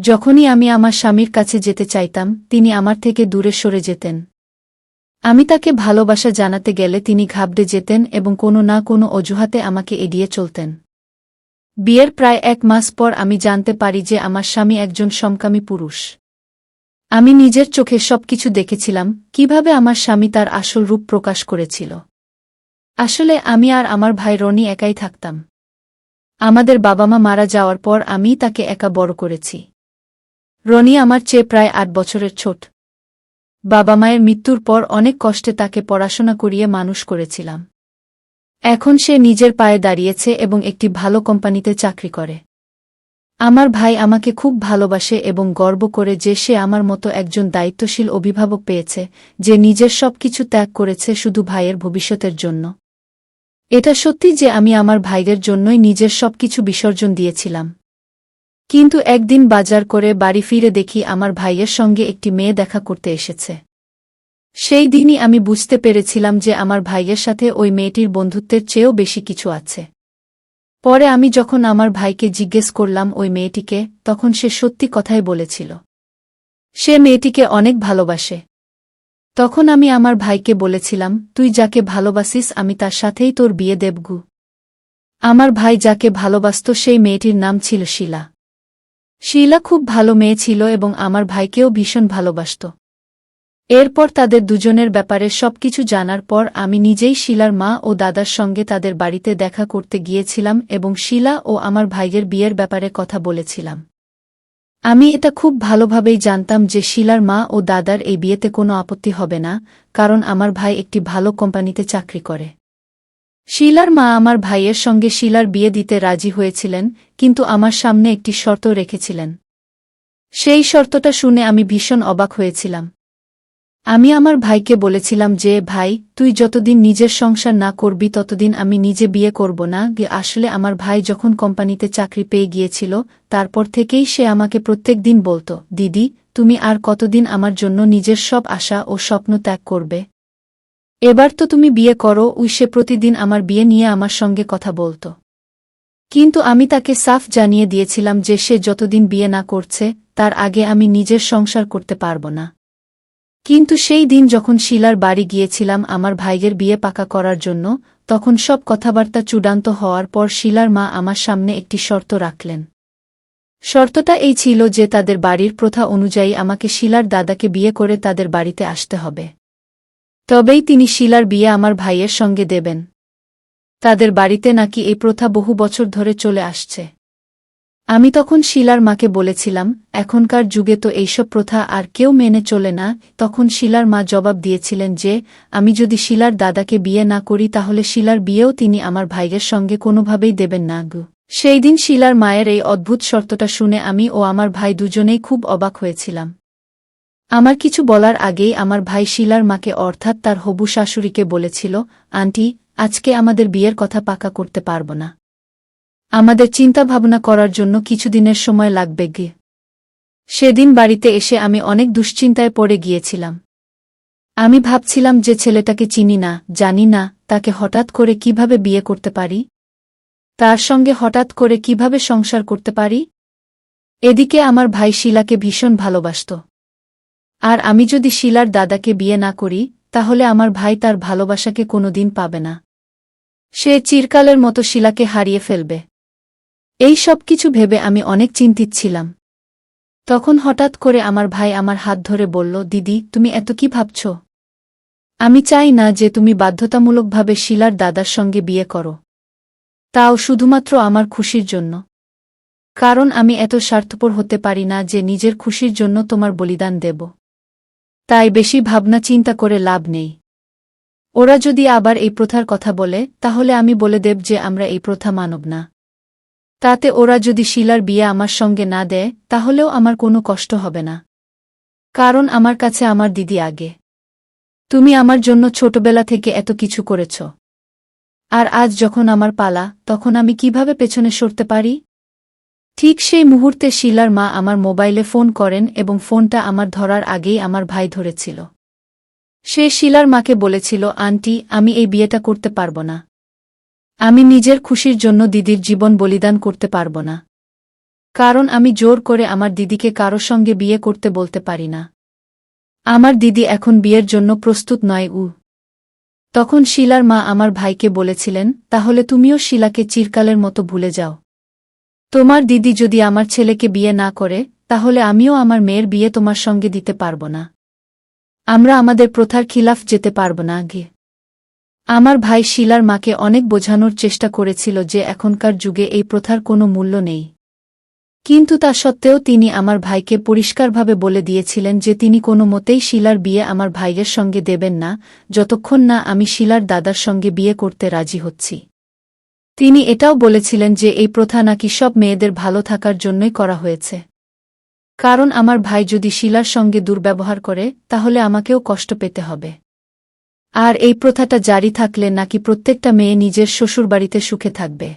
যখনই আমি আমার স্বামীর কাছে যেতে চাইতাম, তিনি আমার থেকে দূরে সরে যেতেন। আমি তাকে ভালোবাসা জানাতে গেলে তিনি ঘাবড়ে যেতেন এবং কোনো না কোনো অজুহাতে আমাকে এড়িয়ে চলতেন। বিয়ের প্রায় এক মাস পর আমি জানতে পারি যে আমার স্বামী একজন সমকামী পুরুষ। আমি নিজের চোখে সবকিছু দেখেছিলাম, কীভাবে আমার স্বামী তার আসল রূপ প্রকাশ করেছিল। আসলে আমি আর আমার ভাই রনি একাই থাকতাম। আমাদের বাবা মা মারা যাওয়ার পর আমি তাকে একা বড় করেছি। রনি আমার চেয়ে প্রায় আট বছরের ছোট। বাবা মায়ের মৃত্যুর পর অনেক কষ্টে তাকে পড়াশোনা করিয়ে মানুষ করেছিলাম। এখন সে নিজের পায়ে দাঁড়িয়েছে এবং একটি ভালো কোম্পানিতে চাকরি করে। আমার ভাই আমাকে খুব ভালোবাসে এবং গর্ব করে যে সে আমার মতো একজন দায়িত্বশীল অভিভাবক পেয়েছে, যে নিজের সবকিছু ত্যাগ করেছে শুধু ভাইয়ের ভবিষ্যতের জন্য। এটা সত্যি যে আমি আমার ভাইদের জন্যই নিজের সবকিছু বিসর্জন দিয়েছিলাম। কিন্তু একদিন বাজার করে বাড়ি ফিরে দেখি আমার ভাইয়ের সঙ্গে একটি মেয়ে দেখা করতে এসেছে। সেই দিনই আমি বুঝতে পেরেছিলাম যে আমার ভাইয়ের সাথে ওই মেয়েটির বন্ধুত্বের চেয়েও বেশি কিছু আছে। পরে আমি যখন আমার ভাইকে জিজ্ঞেস করলাম ওই মেয়েটিকে, তখন সে সত্যি কথাই বলেছিল। সে মেয়েটিকে অনেক ভালোবাসে। তখন আমি আমার ভাইকে বলেছিলাম, তুই যাকে ভালোবাসিস, আমি তার সাথেই তোর বিয়ে দেবগু। আমার ভাই যাকে ভালোবাসত সেই মেয়েটির নাম ছিল শিলা। শিলা খুব ভালো মেয়ে ছিল এবং আমার ভাইকেও ভীষণ ভালোবাসত। এরপর তাদের দুজনের ব্যাপারে সবকিছু জানার পর আমি নিজেই শিলার মা ও দাদার সঙ্গে তাদের বাড়িতে দেখা করতে গিয়েছিলাম এবং শিলা ও আমার ভাইয়ের বিয়ের ব্যাপারে কথা বলেছিলাম। আমি এটা খুব ভালোভাবেই জানতাম যে শিলার মা ও দাদার এই বিয়েতে কোনো আপত্তি হবে না, কারণ আমার ভাই একটি ভালো কোম্পানিতে চাকরি করে। শিলার মা আমার ভাইয়ের সঙ্গে শিলার বিয়ে দিতে রাজি হয়েছিলেন, কিন্তু আমার সামনে একটি শর্ত রেখেছিলেন। সেই শর্তটা শুনে আমি ভীষণ অবাক হয়েছিলাম। আমি আমার ভাইকে বলেছিলাম যে, ভাই, তুই যতদিন নিজের সংসার না করবি, ততদিন আমি নিজে বিয়ে করব না। আসলে আমার ভাই যখন কোম্পানিতে চাকরি পেয়ে গিয়েছিল, তারপর থেকেই সে আমাকে প্রত্যেক দিন বলত, দিদি, তুমি আর কতদিন আমার জন্য নিজের সব আশা ও স্বপ্ন ত্যাগ করবে? এবার তো তুমি বিয়ে করো, উই সে প্রতিদিন আমার বিয়ে নিয়ে আমার সঙ্গে কথা বলত। কিন্তু আমি তাকে সাফ জানিয়ে দিয়েছিলাম যে সে যতদিন বিয়ে না করছে, তার আগে আমি নিজের সংসার করতে পারব না। কিন্তু সেই দিন যখন শিলার বাড়ি গিয়েছিলাম আমার ভাইয়ের বিয়ে পাকা করার জন্য, তখন সব কথাবার্তা চূড়ান্ত হওয়ার পর শিলার মা আমার সামনে একটি শর্ত রাখলেন। শর্তটা এই ছিল যে তাদের বাড়ির প্রথা অনুযায়ী আমাকে শিলার দাদাকে বিয়ে করে তাদের বাড়িতে আসতে হবে। তবেই তিনি শিলার বিয়ে আমার ভাইয়ের সঙ্গে দেবেন। তাদের বাড়িতে নাকি এই প্রথা বহু বছর ধরে চলে আসছে। আমি তখন শিলার মাকে বলেছিলাম, এখনকার যুগে তো এইসব প্রথা আর কেউ মেনে চলে না, তখন শিলার মা জবাব দিয়েছিলেন যে, আমি যদি শিলার দাদাকে বিয়ে না করি তাহলে শিলার বিয়েও তিনি আমার ভাইয়ের সঙ্গে কোনোভাবেই দেবেন না গু। সেই দিন শিলার মায়ের এই অদ্ভুত শর্তটা শুনে আমি ও আমার ভাই দুজনেই খুব অবাক হয়েছিলাম। আমার কিছু বলার আগেই আমার ভাই শিলার মাকে অর্থাৎ তার হবু শাশুড়িকে বলেছিল, আন্টি, আজকে আমাদের বিয়ের কথা পাকা করতে পারব না। আমাদের চিন্তা ভাবনা করার জন্য কিছুদিনের সময় লাগবে গে। সেদিন বাড়িতে এসে আমি অনেক দুশ্চিন্তায় পড়ে গিয়েছিলাম। আমি ভাবছিলাম যে ছেলেটাকে চিনি না, জানি না, তাকে হঠাৎ করে কীভাবে বিয়ে করতে পারি? তার সঙ্গে হঠাৎ করে কীভাবে সংসার করতে পারি? এদিকে আমার ভাই শিলাকে ভীষণ ভালোবাসত। আর আমি যদি শিলার দাদাকে বিয়ে না করি, তাহলে আমার ভাই তার ভালোবাসাকে কোনোদিন পাবে না। সে চিরকালের মতো শিলাকে হারিয়ে ফেলবে। এই সব কিছু ভেবে আমি অনেক চিন্তিত ছিলাম। তখন হঠাৎ করে আমার ভাই আমার হাত ধরে বলল, দিদি, তুমি এত কি ভাবছ? আমি চাই না যে তুমি বাধ্যতামূলকভাবে শিলার দাদার সঙ্গে বিয়ে করো। তাও শুধুমাত্র আমার খুশির জন্য। কারণ আমি এত স্বার্থপর হতে পারি না যে নিজের খুশির জন্য তোমার বলিদান দেব। তাই বেশি ভাবনা চিন্তা করে লাভ নেই। ওরা যদি আবার এই প্রথার কথা বলে, তাহলে আমি বলে দেব যে আমরা এই প্রথা মানব না। তাতে ওরা যদি শিলার বিয়ে আমার সঙ্গে না দেয়, তাহলেও আমার কোনো কষ্ট হবে না। কারণ আমার কাছে আমার দিদি আগে। তুমি আমার জন্য ছোটবেলা থেকে এত কিছু করেছ। আর আজ যখন আমার পালা, তখন আমি কীভাবে পেছনে সরতে পারি? ঠিক সেই মুহূর্তে শিলার মা আমার মোবাইলে ফোন করেন এবং ফোনটা আমার ধরার আগেই আমার ভাই ধরেছিল। সে শিলার মাকে বলেছিল, আন্টি, আমি এই বিয়েটা করতে পারব না। আমি নিজের খুশির জন্য দিদির জীবন বলিদান করতে পারব না। কারণ আমি জোর করে আমার দিদিকে কারও সঙ্গে বিয়ে করতে বলতে পারি না। আমার দিদি এখন বিয়ের জন্য প্রস্তুত নয় উ তখন শিলার মা আমার ভাইকে বলেছিলেন, তাহলে তুমিও শিলাকে চিরকালের মতো ভুলে যাও। তোমার দিদি যদি আমার ছেলেকে বিয়ে না করে, তাহলে আমিও আমার মেয়ের বিয়ে তোমার সঙ্গে দিতে পারব না। আমরা আমাদের প্রথার খিলাফ যেতে পারব না, আগে। আমার ভাই শিলার মাকে অনেক বোঝানোর চেষ্টা করেছিল যে এখনকার যুগে এই প্রথার কোনো মূল্য নেই। কিন্তু তা সত্ত্বেও তিনি আমার ভাইকে পরিষ্কারভাবে বলে দিয়েছিলেন যে তিনি কোনো মতেই শিলার বিয়ে আমার ভাইয়ের সঙ্গে দেবেন না, যতক্ষণ না আমি শিলার দাদার সঙ্গে বিয়ে করতে রাজি হচ্ছি। তিনি এটাও বলেছিলেন যে এই প্রথা নাকি সব মেয়েদের ভালো থাকার জন্যই করা হয়েছে। কারণ আমার ভাই যদি শিলার সঙ্গে দুর্ব্যবহার করে, তাহলে আমাকেও কষ্ট পেতে হবে। আর এই প্রথাটা জারি থাকলে নাকি প্রত্যেকটা মেয়ে নিজের শ্বশুরবাড়িতে সুখে থাকবে।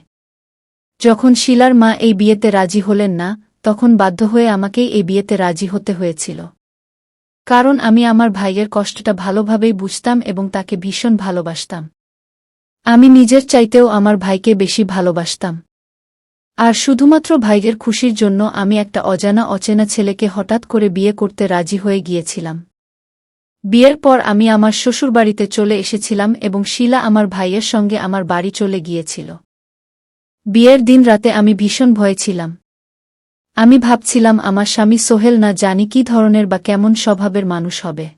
যখন শিলার মা এই বিয়েতে রাজি হলেন না, তখন বাধ্য হয়ে আমাকেই এই বিয়েতে রাজি হতে হয়েছিল। কারণ আমি আমার ভাইয়ের কষ্টটা ভালোভাবেই বুঝতাম এবং তাকে ভীষণ ভালোবাসতাম। আমি নিজের চাইতেও আমার ভাইকে বেশি ভালোবাসতাম। আর শুধুমাত্র ভাইয়ের খুশির জন্য আমি একটা অজানা, অচেনা ছেলেকে হঠাৎ করে বিয়ে করতে রাজি হয়ে গিয়েছিলাম। বিয়ের পর আমি আমার শ্বশুরবাড়িতে চলে এসেছিলাম এবং শিলা আমার ভাইয়ের সঙ্গে আমার বাড়ি চলে গিয়েছিল। বিয়ের দিন রাতে আমি ভীষণ ভয়ে ছিলাম। আমি ভাবছিলাম, আমার স্বামী সোহেল না জানি কি ধরনের বা কেমন স্বভাবের মানুষ হবে।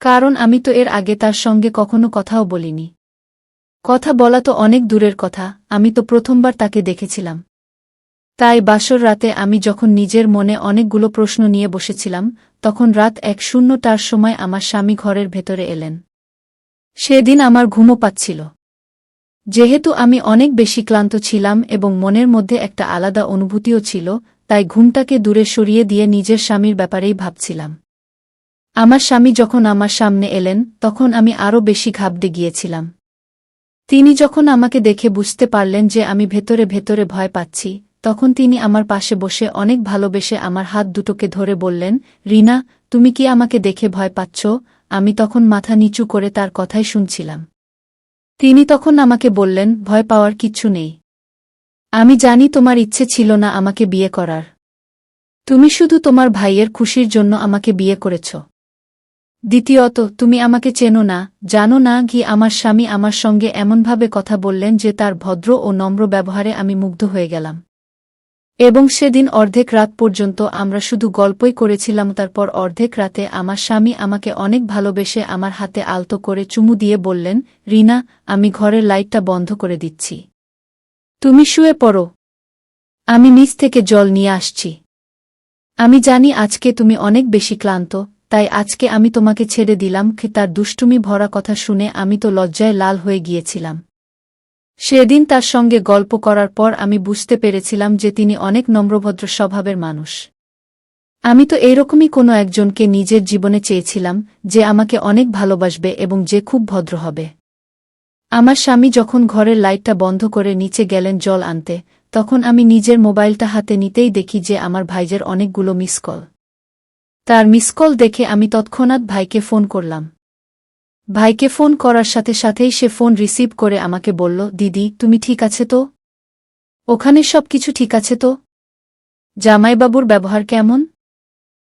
কারণ আমি তো এর আগে তার সঙ্গে কখনো কথাও বলিনি। কথা বলা তো অনেক দূরের কথা, আমি তো প্রথমবার তাকে দেখেছিলাম। তাই বাসর রাতে আমি যখন নিজের মনে অনেকগুলো প্রশ্ন নিয়ে বসেছিলাম, তখন রাত এক শূন্যটার সময় আমার স্বামী ঘরের ভেতরে এলেন। সেদিন আমার ঘুমও পাচ্ছিল। যেহেতু আমি অনেক বেশি ক্লান্ত ছিলাম এবং মনের মধ্যে একটা আলাদা অনুভূতিও ছিল, তাই ঘুমটাকে দূরে সরিয়ে দিয়ে নিজের স্বামীর ব্যাপারেই ভাবছিলাম। আমার স্বামী যখন আমার সামনে এলেন, তখন আমি আরও বেশি ঘাবড়ে গিয়েছিলাম। তিনি যখন আমাকে দেখে বুঝতে পারলেন যে আমি ভেতরে ভেতরে ভয় পাচ্ছি, তখন তিনি আমার পাশে বসে অনেক ভালোবেসে আমার হাত দুটোকে ধরে বললেন, রিনা, তুমি কি আমাকে দেখে ভয় পাচ্ছ? আমি তখন মাথা নিচু করে তার কথাই শুনছিলাম। তিনি তখন আমাকে বললেন, ভয় পাওয়ার কিচ্ছু নেই। আমি জানি তোমার ইচ্ছে ছিল না আমাকে বিয়ে করার। তুমি শুধু তোমার ভাইয়ের খুশির জন্য আমাকে বিয়ে করেছ। দ্বিতীয়ত, তুমি আমাকে চেনো না, জানো না কি আমার স্বামী আমার সঙ্গে এমনভাবে কথা বললেন যে তার ভদ্র ও নম্র ব্যবহারে আমি মুগ্ধ হয়ে গেলাম। এবং সেদিন অর্ধেক রাত পর্যন্ত আমরা শুধু গল্পই করেছিলাম, তারপর অর্ধেক রাতে আমার স্বামী আমাকে অনেক ভালোবেসে আমার হাতে আলতো করে চুমু দিয়ে বললেন, রিনা, আমি ঘরের লাইটটা বন্ধ করে দিচ্ছি। তুমি শুয়ে পড়ো। আমি নিচ থেকে জল নিয়ে আসছি। আমি জানি আজকে তুমি অনেক বেশি ক্লান্ত। তাই আজকে আমি তোমাকে ছেড়ে দিলাম কি তার দুষ্টুমি ভরা কথা শুনে আমি তো লজ্জায় লাল হয়ে গিয়েছিলাম। সেদিন তার সঙ্গে গল্প করার পর আমি বুঝতে পেরেছিলাম যে তিনি অনেক নম্রভদ্র স্বভাবের মানুষ। আমি তো এইরকমই কোনো একজনকে নিজের জীবনে চেয়েছিলাম, যে আমাকে অনেক ভালোবাসবে এবং যে খুব ভদ্র হবে। আমার স্বামী যখন ঘরের লাইটটা বন্ধ করে নিচে গেলেন জল আনতে, তখন আমি নিজের মোবাইলটা হাতে নিতেই দেখি যে আমার ভাইজের অনেকগুলো মিস কল। তার মিস কল দেখে আমি তৎক্ষণাৎ ভাইকে ফোন করলাম। ভাইকে ফোন করার সাথে সাথেই সে ফোন রিসিভ করে আমাকে বলল, দিদি, তুমি ঠিক আছে তো? ওখানে সব কিছু ঠিক আছে তো? জামাইবাবুর ব্যবহার কেমন?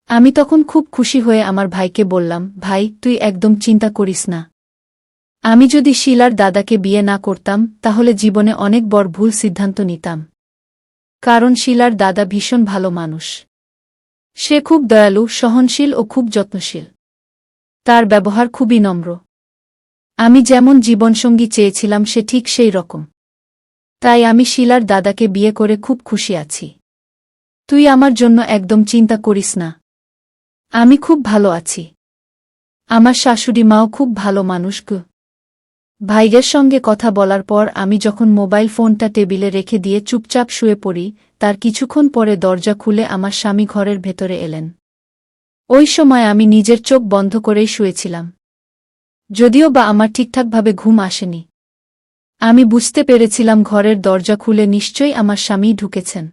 আমি তখন খুব খুশি হয়ে আমার ভাইকে বললাম, ভাই, তুই একদম চিন্তা করিস না। আমি যদি শিলার দাদাকে বিয়ে না করতাম, তাহলে জীবনে অনেক বড় ভুল সিদ্ধান্ত নিতাম। কারণ শিলার দাদা ভীষণ ভালো মানুষ। সে খুব দয়ালু, সহনশীল ও খুব যত্নশীল। তার ব্যবহার খুবই নম্র। আমি যেমন জীবনসঙ্গী চেয়েছিলাম, সে ঠিক সেই রকম। তাই আমি শিলার দাদাকে বিয়ে করে খুব খুশি আছি। তুই আমার জন্য একদম চিন্তা করিস না। আমি খুব ভালো আছি। আমার শাশুড়ি মাও খুব ভালো মানুষ গো। ভাইয়ের সঙ্গে কথা বলার পর আমি যখন মোবাইল ফোনটা টেবিলে রেখে দিয়ে চুপচাপ শুয়ে পড়ি তার কিছুক্ষণ পরে দরজা খুলে আমার স্বামী ঘরের ভেতরে এলেন। ওই সময় আমি নিজের চোখ বন্ধ করেই শুয়েছিলাম। যদিও বা আমার ঠিকঠাকভাবে ঘুম আসেনি। আমি বুঝতে পেরেছিলাম ঘরের দরজা খুলে নিশ্চয়ই আমার স্বামী ঢুকেছেন।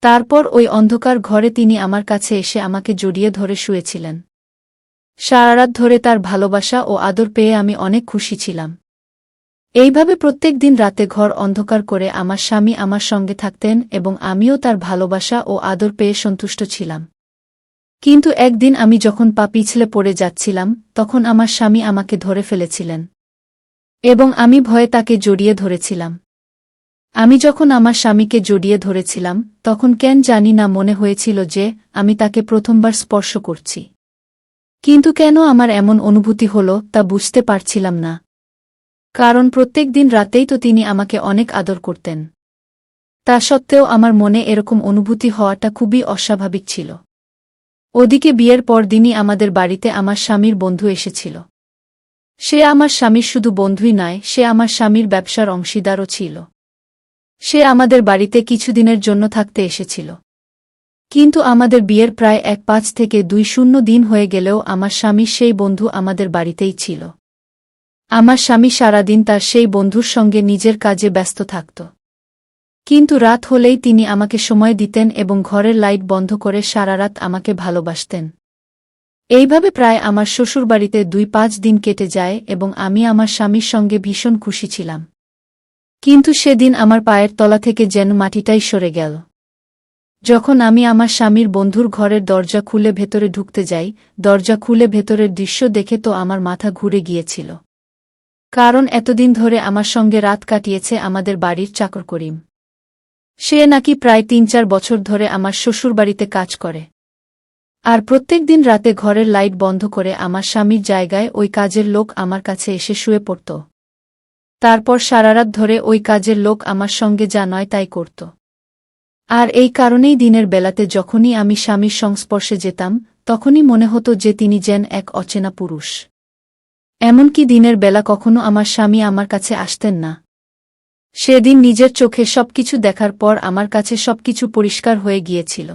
তারপর ওই অন্ধকার ঘরে তিনি আমার কাছে এসে আমাকে জড়িয়ে ধরে শুয়েছিলেন। সারারাত ধরে তার ভালোবাসা ও আদর পেয়ে আমি অনেক খুশি ছিলাম। এইভাবে প্রত্যেক দিন রাতে ঘর অন্ধকার করে আমার স্বামী আমার সঙ্গে থাকতেন এবং আমিও তার ভালোবাসা ও আদর পেয়ে সন্তুষ্ট ছিলাম। কিন্তু একদিন আমি যখন পা পিছলে পড়ে যাচ্ছিলাম, তখন আমার স্বামী আমাকে ধরে ফেলেছিলেন। এবং আমি ভয়ে তাকে জড়িয়ে ধরেছিলাম। আমি যখন আমার স্বামীকে জড়িয়ে ধরেছিলাম, তখন কেন জানি না মনে হয়েছিল যে, আমি তাকে প্রথমবার স্পর্শ করছি। কিন্তু কেন আমার এমন অনুভূতি হল তা বুঝতে পারছিলাম না। কারণ প্রত্যেক দিন রাতেই তো তিনি আমাকে অনেক আদর করতেন। তা সত্ত্বেও আমার মনে এরকম অনুভূতি হওয়াটা খুবই অস্বাভাবিক ছিল। ওদিকে বিয়ের পর দিনই আমাদের বাড়িতে আমার স্বামীর বন্ধু এসেছিল। সে আমার স্বামীর শুধু বন্ধুই নয়, সে আমার স্বামীর ব্যবসার অংশীদারও ছিল। সে আমাদের বাড়িতে কিছুদিনের জন্য থাকতে এসেছিল। কিন্তু আমাদের বিয়ের প্রায় এক পাঁচ থেকে দুই শূন্য দিন হয়ে গেলেও আমার স্বামীর সেই বন্ধু আমাদের বাড়িতেই ছিল। আমার স্বামী সারাদিন তার সেই বন্ধুর সঙ্গে নিজের কাজে ব্যস্ত থাকত। কিন্তু রাত হলেই তিনি আমাকে সময় দিতেন এবং ঘরের লাইট বন্ধ করে সারা রাত আমাকে ভালোবাসতেন। এইভাবে প্রায় আমার শ্বশুরবাড়িতে দুই পাঁচ দিন কেটে যায় এবং আমি আমার স্বামীর সঙ্গে ভীষণ খুশি ছিলাম। কিন্তু সেদিন আমার পায়ের তলা থেকে যেন মাটিটাই সরে গেল। যখন আমি আমার স্বামীর বন্ধুর ঘরের দরজা খুলে ভেতরে ঢুকতে যাই, দরজা খুলে ভেতরের দৃশ্য দেখে তো আমার মাথা ঘুরে গিয়েছিল। কারণ এতদিন ধরে আমার সঙ্গে রাত কাটিয়েছে আমাদের বাড়ির চাকর করিম। সে নাকি প্রায় তিন চার বছর ধরে আমার শ্বশুরবাড়িতে কাজ করে। আর প্রত্যেক দিন রাতে ঘরের লাইট বন্ধ করে আমার স্বামীর জায়গায় ওই কাজের লোক আমার কাছে এসে শুয়ে পড়ত। তারপর সারারাত ধরে ওই কাজের লোক আমার সঙ্গে যা নয় তাই করত। আর এই কারণেই দিনের বেলাতে যখনই আমি স্বামীর সংস্পর্শে যেতাম, তখনই মনে হতো যে তিনি যেন এক অচেনা পুরুষ। এমনকি দিনের বেলা কখনো আমার স্বামী আমার কাছে আসতেন না। সেদিন নিজের চোখে সবকিছু দেখার পর আমার কাছে সবকিছু পরিষ্কার হয়ে গিয়েছিল।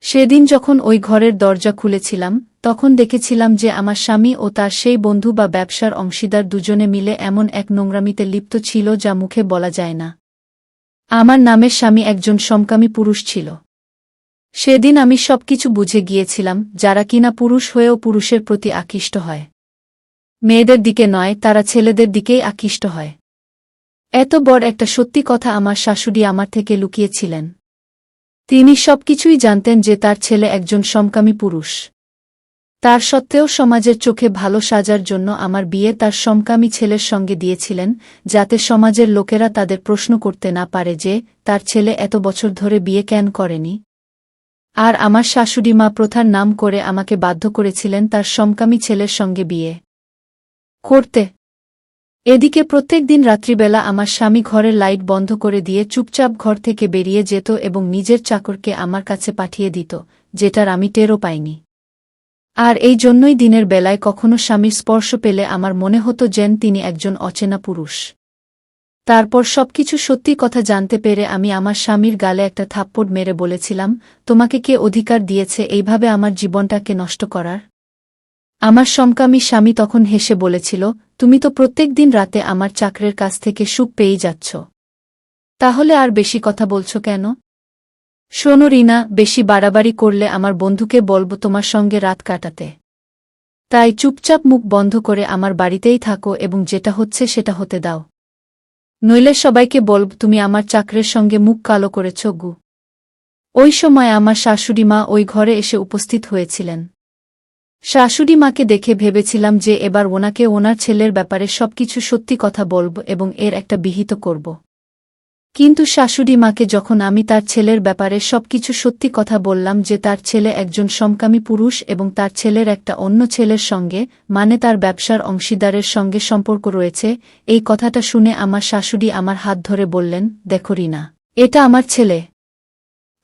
সেদিন যখন ওই ঘরের দরজা খুলেছিলাম, তখন দেখেছিলাম যে আমার স্বামী ও তার সেই বন্ধু বা ব্যবসার অংশীদার দুজনে মিলে এমন এক নোংরামিতে লিপ্ত ছিল যা মুখে বলা যায় না। আমার নামের স্বামী একজন সমকামী পুরুষ ছিল। সেদিন আমি সবকিছু বুঝে গিয়েছিলাম যারা কিনা পুরুষ হয়েও পুরুষের প্রতি আকৃষ্ট হয়। মেয়েদের দিকে নয়, তারা ছেলেদের দিকেই আকৃষ্ট হয়। এত বড় একটা সত্যি কথা আমার শাশুড়ি আমার থেকে লুকিয়েছিলেন। তিনি সবকিছুই জানতেন যে তার ছেলে একজন সমকামী পুরুষ। তার সত্ত্বেও সমাজের চোখে ভালো সাজার জন্য আমার বিয়ে তার সমকামী ছেলের সঙ্গে দিয়েছিলেন, যাতে সমাজের লোকেরা তাদের প্রশ্ন করতে না পারে যে, তার ছেলে এত বছর ধরে বিয়ে কেন করেনি? আর আমার শাশুড়ি মা প্রথার নাম করে আমাকে বাধ্য করেছিলেন তার সমকামী ছেলের সঙ্গে বিয়ে। করতে। এদিকে প্রত্যেক দিন রাত্রিবেলা আমার স্বামী ঘরের লাইট বন্ধ করে দিয়ে চুপচাপ ঘর থেকে বেরিয়ে যেত এবং নিজের চাকরকে আমার কাছে পাঠিয়ে দিত, যেটার আমি টেরও পাইনি। আর এই জন্যই দিনের বেলায় কখনো স্বামীর স্পর্শ পেলে আমার মনে হতো যেন তিনি একজন অচেনা পুরুষ। তারপর সবকিছু সত্যি কথা জানতে পেরে আমি আমার স্বামীর গালে একটা থাপ্পড় মেরে বলেছিলাম, তোমাকে কে অধিকার দিয়েছে এইভাবে আমার জীবনটাকে নষ্ট করার? আমার সমকামী স্বামী তখন হেসে বলেছিল, তুমি তো প্রত্যেক দিন রাতে আমার চাকরের কাছ থেকে সুখ পেয়েই যাচ্ছ। তাহলে আর বেশি কথা বলছ কেন? শোনো রিনা, বেশি বাড়াবাড়ি করলে আমার বন্ধুকে বলব তোমার সঙ্গে রাত কাটাতে। তাই চুপচাপ মুখ বন্ধ করে আমার বাড়িতেই থাকো এবং যেটা হচ্ছে সেটা হতে দাও। নইলে সবাইকে বলব তুমি আমার চাকরের সঙ্গে মুখ কালো করেছ গু। ওই সময় আমার শাশুড়ি মা ওই ঘরে এসে উপস্থিত হয়েছিলেন। শাশুড়ি মাকে দেখে ভেবেছিলাম যে এবার ওনাকে ওনার ছেলের ব্যাপারে সবকিছু সত্যি কথা বলব এবং এর একটা বিহিত করব। কিন্তু শাশুড়ি মাকে যখন আমি তার ছেলের ব্যাপারে সবকিছু সত্যি কথা বললাম যে তার ছেলে একজন সমকামী পুরুষ এবং তার ছেলের একটা অন্য ছেলের সঙ্গে মানে তার ব্যবসার অংশীদারের সঙ্গে সম্পর্ক রয়েছে, এই কথাটা শুনে আমার শাশুড়ি আমার হাত ধরে বললেন, দেখো রিনা, এটা আমার ছেলে।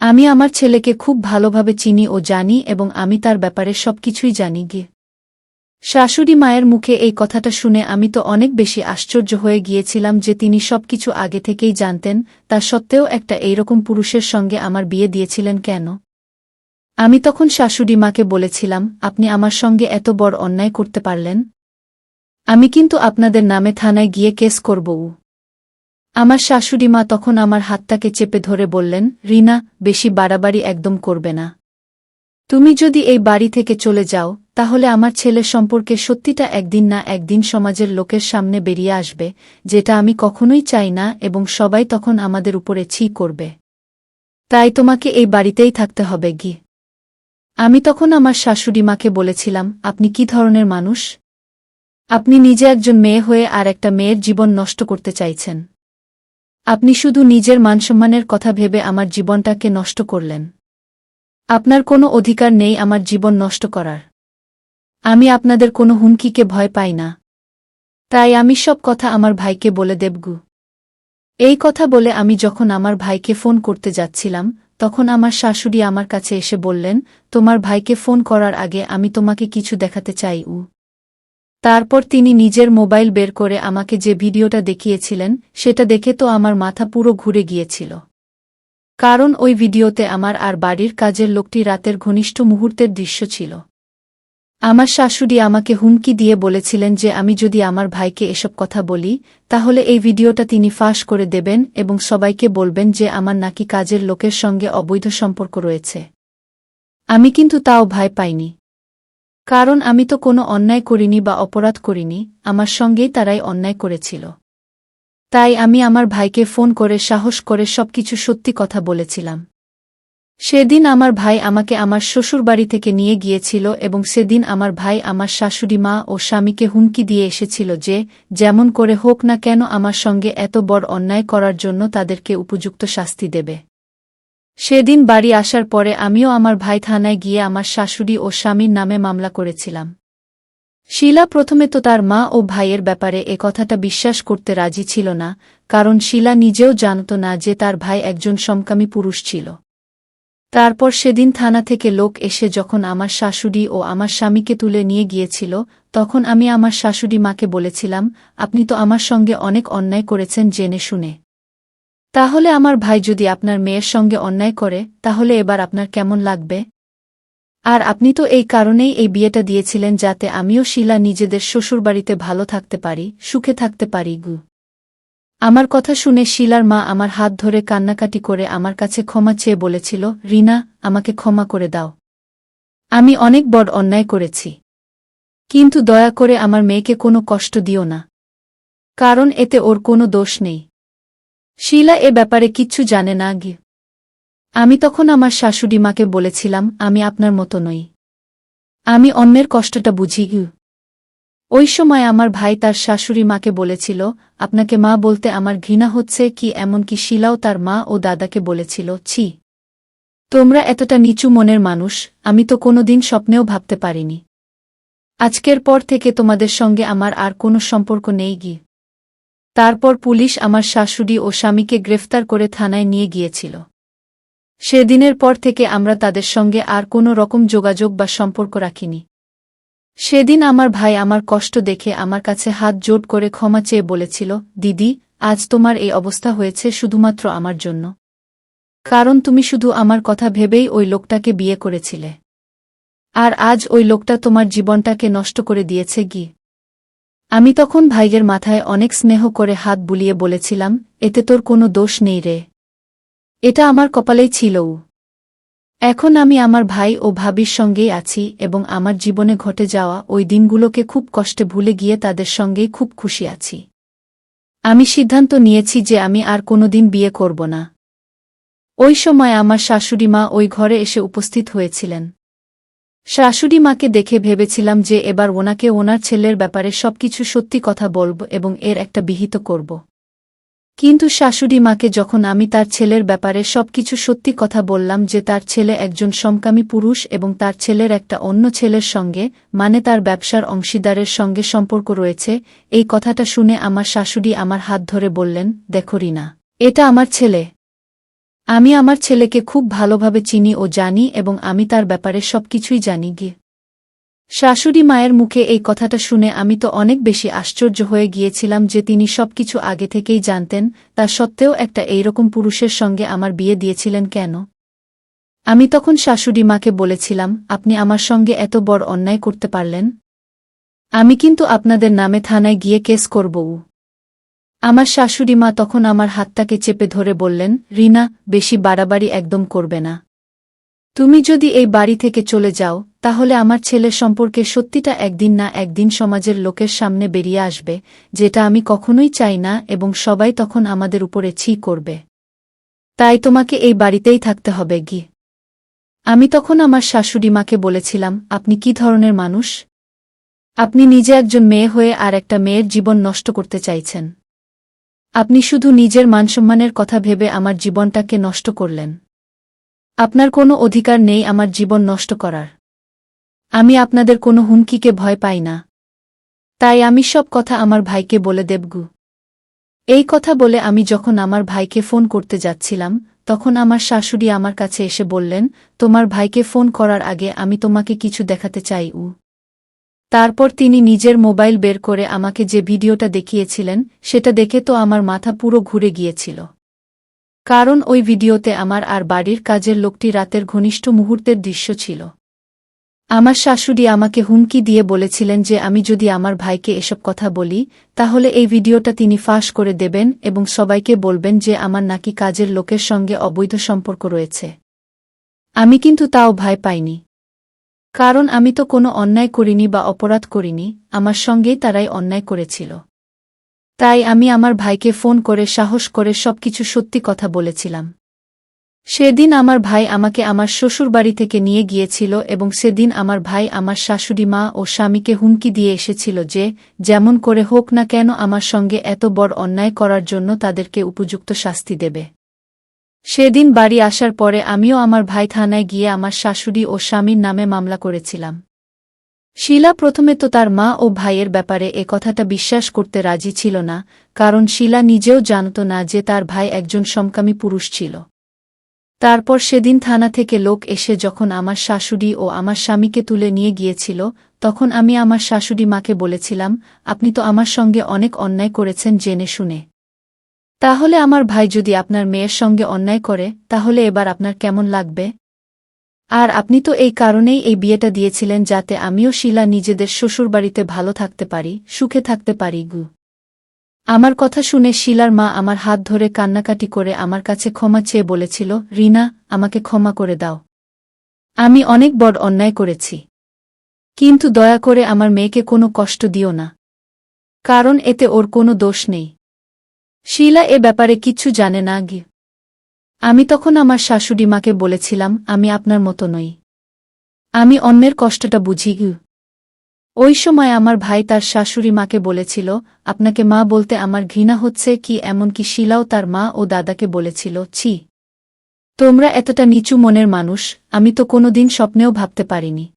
আমি আমার ছেলেকে খুব ভালোভাবে চিনি ও জানি এবং আমি তার ব্যাপারে সবকিছুই জানি গিয়ে। শাশুড়ি মায়ের মুখে এই কথাটা শুনে আমি তো অনেক বেশি আশ্চর্য হয়ে গিয়েছিলাম যে তিনি সবকিছু আগে থেকেই জানতেন, তা সত্ত্বেও একটা এইরকম পুরুষের সঙ্গে আমার বিয়ে দিয়েছিলেন কেন? আমি তখন শাশুড়ি মাকে বলেছিলাম, আপনি আমার সঙ্গে এত বড় অন্যায় করতে পারলেন? আমি কিন্তু আপনাদের নামে থানায় গিয়ে কেস করব আমার শাশুড়ি মা তখন আমার হাতটাকে চেপে ধরে বললেন, রিনা, বেশি বাড়াবাড়ি একদম করবে না। তুমি যদি এই বাড়ি থেকে চলে যাও, তাহলে আমার ছেলে সম্পর্কে সত্যিটা একদিন না একদিন সমাজের লোকের সামনে বেরিয়ে আসবে, যেটা আমি কখনোই চাই না এবং সবাই তখন আমাদের উপরে ছি করবে। তাই তোমাকে এই বাড়িতেই থাকতে হবে গি আমি তখন আমার শাশুড়ি মাকে বলেছিলাম, আপনি কি ধরনের মানুষ? আপনি নিজে একজন মেয়ে হয়ে আর একটা মেয়ের জীবন নষ্ট করতে চাইছেন। আপনি শুধু নিজের মানসম্মানের কথা ভেবে আমার জীবনটাকে নষ্ট করলেন। আপনার কোনো অধিকার নেই আমার জীবন নষ্ট করার। আমি আপনাদের কোনো হুমকিকে ভয় পাই না। তাই আমি সব কথা আমার ভাইকে বলে দেবগু। এই কথা বলে আমি যখন আমার ভাইকে ফোন করতে যাচ্ছিলাম, তখন আমার শাশুড়ি আমার কাছে এসে বললেন, তোমার ভাইকে ফোন করার আগে আমি তোমাকে কিছু দেখাতে চাই, উ। তারপর তিনি নিজের মোবাইল বের করে আমাকে যে ভিডিওটা দেখিয়েছিলেন, সেটা দেখে তো আমার মাথা পুরো ঘুরে গিয়েছিল। কারণ ওই ভিডিওতে আমার আর বাড়ির কাজের লোকটি রাতের ঘনিষ্ঠ মুহূর্তের দৃশ্য ছিল। আমার শাশুড়ি আমাকে হুমকি দিয়ে বলেছিলেন যে আমি যদি আমার ভাইকে এসব কথা বলি, তাহলে এই ভিডিওটা তিনি ফাঁস করে দেবেন এবং সবাইকে বলবেন যে আমার নাকি কাজের লোকের সঙ্গে অবৈধ সম্পর্ক রয়েছে। আমি কিন্তু তাও ভয় পাইনি। কারণ আমি তো কোনো অন্যায় করিনি বা অপরাধ করিনি, আমার সঙ্গেই তারাই অন্যায় করেছিল। তাই আমি আমার ভাইকে ফোন করে, সাহস করে সবকিছু সত্যি কথা বলেছিলাম। সেদিন আমার ভাই আমাকে আমার শ্বশুরবাড়ি থেকে নিয়ে গিয়েছিল এবং সেদিন আমার ভাই আমার শাশুড়ি মা ও স্বামীকে হুমকি দিয়ে এসেছিল যে, যেমন করে হোক না কেন আমার সঙ্গে এত বড় অন্যায় করার জন্য তাদেরকে উপযুক্ত শাস্তি দেবে। সেদিন বাড়ি আসার পরে আমিও আমার ভাই থানায় গিয়ে আমার শাশুড়ি ও স্বামীর নামে মামলা করেছিলাম। শিলা প্রথমে তো তার মা ও ভাইয়ের ব্যাপারে এ কথাটা বিশ্বাস করতে রাজি ছিল না, কারণ শিলা নিজেও জানত না যে তার ভাই একজন সমকামী পুরুষ ছিল। তারপর সেদিন থানা থেকে লোক এসে যখন আমার শাশুড়ি ও আমার স্বামীকে তুলে নিয়ে গিয়েছিল, তখন আমি আমার শাশুড়ি মাকে বলেছিলাম, আপনি তো আমার সঙ্গে অনেক অন্যায় করেছেন জেনে শুনে। তাহলে আমার ভাই যদি আপনার মেয়ের সঙ্গে অন্যায় করে, তাহলে এবার আপনার কেমন লাগবে? আর আপনি তো এই কারণেই এই বিয়েটা দিয়েছিলেন যাতে আমিও শিলা নিজেদের শ্বশুরবাড়িতে ভালো থাকতে পারি, সুখে থাকতে পারি, গু। আমার কথা শুনে শিলার মা আমার হাত ধরে কান্নাকাটি করে আমার কাছে ক্ষমা চেয়ে বলেছিল, রিনা, আমাকে ক্ষমা করে দাও। আমি অনেক বড় অন্যায় করেছি। কিন্তু দয়া করে আমার মেয়েকে কোনো কষ্ট দিও না। কারণ এতে ওর কোনো দোষ নেই। শিলা এ ব্যাপারে কিচ্ছু জানে না গি। আমি তখন আমার শাশুড়ি মাকে বলেছিলাম, আমি আপনার মতো নই। আমি অন্যের কষ্টটা বুঝি গু। ওই সময় আমার ভাই তার শাশুড়ি মাকে বলেছিল, আপনাকে মা বলতে আমার ঘৃণা হচ্ছে কি, এমনকি শিলাও তার মা ও দাদাকে বলেছিল, ছি। তোমরা এতটা নিচু মনের মানুষ, আমি তো কোনোদিন স্বপ্নেও ভাবতে পারিনি। আজকের পর থেকে তোমাদের সঙ্গে আমার আর কোনো সম্পর্ক নেই গি। তারপর পুলিশ আমার শাশুড়ি ও স্বামীকে গ্রেফতার করে থানায় নিয়ে গিয়েছিল। সেদিনের পর থেকে আমরা তাদের সঙ্গে আর কোনো রকম যোগাযোগ বা সম্পর্ক রাখিনি। সেদিন আমার ভাই আমার কষ্ট দেখে আমার কাছে হাত জোট করে ক্ষমা চেয়ে বলেছিল, দিদি, আজ তোমার এই অবস্থা হয়েছে শুধুমাত্র আমার জন্য। কারণ তুমি শুধু আমার কথা ভেবেই ওই লোকটাকে বিয়ে করেছিলে। আর আজ ওই লোকটা তোমার জীবনটাকে নষ্ট করে দিয়েছে গি আমি তখন ভাইয়ের মাথায় অনেক স্নেহ করে হাত বুলিয়ে বলেছিলাম, এতে তোর কোনো দোষ নেই রে। এটা আমার কপালেই ছিলও এখন আমি আমার ভাই ও ভাবির সঙ্গেই আছি এবং আমার জীবনে ঘটে যাওয়া ওই দিনগুলোকে খুব কষ্টে ভুলে গিয়ে তাদের সঙ্গেই খুব খুশি আছি। আমি সিদ্ধান্ত নিয়েছি যে আমি আর কোনোদিন বিয়ে করব না। ওই সময় আমার শাশুড়ি মা ওই ঘরে এসে উপস্থিত হয়েছিলেন। শাশুড়ি মাকে দেখে ভেবেছিলাম যে এবার ওনাকে ওনার ছেলের ব্যাপারে সবকিছু সত্যি কথা বলব এবং এর একটা বিহিত করব। কিন্তু শাশুড়ি মাকে যখন আমি তার ছেলের ব্যাপারে সবকিছু সত্যি কথা বললাম যে তার ছেলে একজন সমকামী পুরুষ এবং তার ছেলের একটা অন্য ছেলের সঙ্গে মানে তার ব্যবসার অংশীদারের সঙ্গে সম্পর্ক রয়েছে, এই কথাটা শুনে আমার শাশুড়ি আমার হাত ধরে বললেন, দেখো রিনা, এটা আমার ছেলে। আমি আমার ছেলেকে খুব ভালোভাবে চিনি ও জানি এবং আমি তার ব্যাপারে সবকিছুই জানি গিয়ে। শাশুড়ি মায়ের মুখে এই কথাটা শুনে আমি তো অনেক বেশি আশ্চর্য হয়ে গিয়েছিলাম যে তিনি সবকিছু আগে থেকেই জানতেন, তা সত্ত্বেও একটা এইরকম পুরুষের সঙ্গে আমার বিয়ে দিয়েছিলেন কেন? আমি তখন শাশুড়ি মাকে বলেছিলাম, আপনি আমার সঙ্গে এত বড় অন্যায় করতে পারলেন? আমি কিন্তু আপনাদের নামে থানায় গিয়ে কেস করব আমার শাশুড়ি মা তখন আমার হাতটাকে চেপে ধরে বললেন, রিনা, বেশি বাড়াবাড়ি একদম করবে না। তুমি যদি এই বাড়ি থেকে চলে যাও, তাহলে আমার ছেলের সম্পর্কে সত্যিটা একদিন না একদিন সমাজের লোকের সামনে বেরিয়ে আসবে, যেটা আমি কখনোই চাই না এবং সবাই তখন আমাদের উপরে ছি করবে। তাই তোমাকে এই বাড়িতেই থাকতে হবে, গি। আমি তখন আমার শাশুড়ি মাকে বলেছিলাম, আপনি কি ধরনের মানুষ? আপনি নিজে একজন মেয়ে হয়ে আর একটা মেয়ের জীবন নষ্ট করতে চাইছেন। আপনি শুধু নিজের মানসম্মানের কথা ভেবে আমার জীবনটাকে নষ্ট করলেন। আপনার কোনো অধিকার নেই আমার জীবন নষ্ট করার। আমি আপনাদের কোনো হুমকিকে ভয় পাই না। তাই আমি সব কথা আমার ভাইকে বলে দেবগু এই কথা বলে আমি যখন আমার ভাইকে ফোন করতে যাচ্ছিলাম, তখন আমার শাশুড়ি আমার কাছে এসে বললেন, তোমার ভাইকে ফোন করার আগে আমি তোমাকে কিছু দেখাতে চাই, উ। তারপর তিনি নিজের মোবাইল বের করে আমাকে যে ভিডিওটা দেখিয়েছিলেন, সেটা দেখে তো আমার মাথা পুরো ঘুরে গিয়েছিল। কারণ ওই ভিডিওতে আমার আর বাড়ির কাজের লোকটি রাতের ঘনিষ্ঠ মুহূর্তের দৃশ্য ছিল। আমার শাশুড়ি আমাকে হুমকি দিয়ে বলেছিলেন যে আমি যদি আমার ভাইকে এসব কথা বলি, তাহলে এই ভিডিওটা তিনি ফাঁস করে দেবেন এবং সবাইকে বলবেন যে আমার নাকি কাজের লোকের সঙ্গে অবৈধ সম্পর্ক রয়েছে। আমি কিন্তু তাও ভয় পাইনি। কারণ আমি তো কোনো অন্যায় করিনি বা অপরাধ করিনি, আমার সঙ্গেই তারাই অন্যায় করেছিল। তাই আমি আমার ভাইকে ফোন করে, সাহস করে সবকিছু সত্যি কথা বলেছিলাম। সেদিন আমার ভাই আমাকে আমার শ্বশুর বাড়ি থেকে নিয়ে গিয়েছিল এবং সেদিন আমার ভাই আমার শাশুড়ি মা ও স্বামীকে হুমকি দিয়ে এসেছিল যে, যেমন করে হোক না কেন আমার সঙ্গে এত বড় অন্যায় করার জন্য তাদেরকে উপযুক্ত শাস্তি দেবে। সেদিন বাড়ি আসার পরে আমিও আমার ভাই থানায় গিয়ে আমার শাশুড়ি ও স্বামীর নামে মামলা করেছিলাম। শিলা প্রথমে তো তার মা ও ভাইয়ের ব্যাপারে এ কথাটা বিশ্বাস করতে রাজি ছিল না, কারণ শিলা নিজেও জানত না যে তার ভাই একজন সমকামী পুরুষ ছিল। তারপর সেদিন থানা থেকে লোক এসে যখন আমার শাশুড়ি ও আমার স্বামীকে তুলে নিয়ে গিয়েছিল, তখন আমি আমার শাশুড়ি মাকে বলেছিলাম, আপনি তো আমার সঙ্গে অনেক অন্যায় করেছেন জেনে শুনে। তাহলে আমার ভাই যদি আপনার মেয়ের সঙ্গে অন্যায় করে, তাহলে এবার আপনার কেমন লাগবে? আর আপনি তো এই কারণেই এই বিয়েটা দিয়েছিলেন যাতে আমিও শিলা নিজেদের শ্বশুরবাড়িতে ভালো থাকতে পারি, সুখে থাকতে পারি, গু। আমার কথা শুনে শিলার মা আমার হাত ধরে কান্নাকাটি করে আমার কাছে ক্ষমা চেয়ে বলেছিল, রিনা, আমাকে ক্ষমা করে দাও। আমি অনেক বড় অন্যায় করেছি। কিন্তু দয়া করে আমার মেয়েকে কোনো কষ্ট দিও না। কারণ এতে ওর কোনো দোষ নেই। শিলা এ ব্যাপারে কিছু জানে না গি। আমি তখন আমার শাশুড়ি মাকে বলেছিলাম, আমি আপনার মতো নই। আমি অন্যের কষ্টটা বুঝি গু। ওই সময় আমার ভাই তার শাশুড়ি মাকে বলেছিল, আপনাকে মা বলতে আমার ঘৃণা হচ্ছে কি, এমনকি শিলাও তার মা ও দাদাকে বলেছিল, ছি। তোমরা এতটা নিচু মনের মানুষ, আমি তো কোনোদিন স্বপ্নেও ভাবতে পারিনি।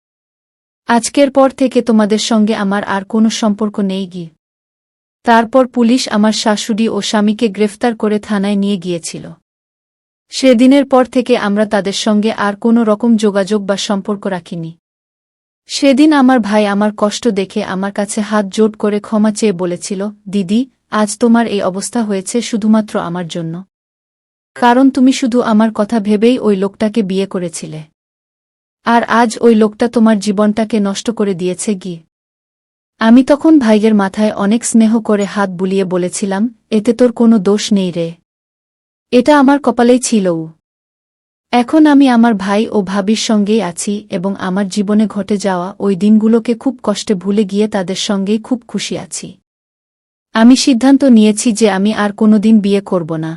আজকের পর থেকে তোমাদের সঙ্গে আমার আর কোনো সম্পর্ক নেই গি। তারপর পুলিশ আমার শাশুড়ি ও স্বামীকে গ্রেফতার করে থানায় নিয়ে গিয়েছিল। সেদিনের পর থেকে আমরা তাদের সঙ্গে আর কোনো রকম যোগাযোগ বা সম্পর্ক রাখিনি। সেদিন আমার ভাই আমার কষ্ট দেখে আমার কাছে হাত জোট করে ক্ষমা চেয়ে বলেছিল, দিদি, আজ তোমার এই অবস্থা হয়েছে শুধুমাত্র আমার জন্য। কারণ তুমি শুধু আমার কথা ভেবেই ওই লোকটাকে বিয়ে করেছিলে। আর আজ ওই লোকটা তোমার জীবনটাকে নষ্ট করে দিয়েছে গিয়ে। আমি তখন ভাইয়ের মাথায় অনেক স্নেহ করে হাত বুলিয়ে বলেছিলাম, এতে তোর কোনো দোষ নেই রে। এটা আমার কপালেই ছিলও এখন আমি আমার ভাই ও ভাবির সঙ্গেই আছি এবং আমার জীবনে ঘটে যাওয়া ওই দিনগুলোকে খুব কষ্টে ভুলে গিয়ে তাদের সঙ্গেই খুব খুশি আছি। আমি সিদ্ধান্ত নিয়েছি যে আমি আর কোনোদিন বিয়ে করব না।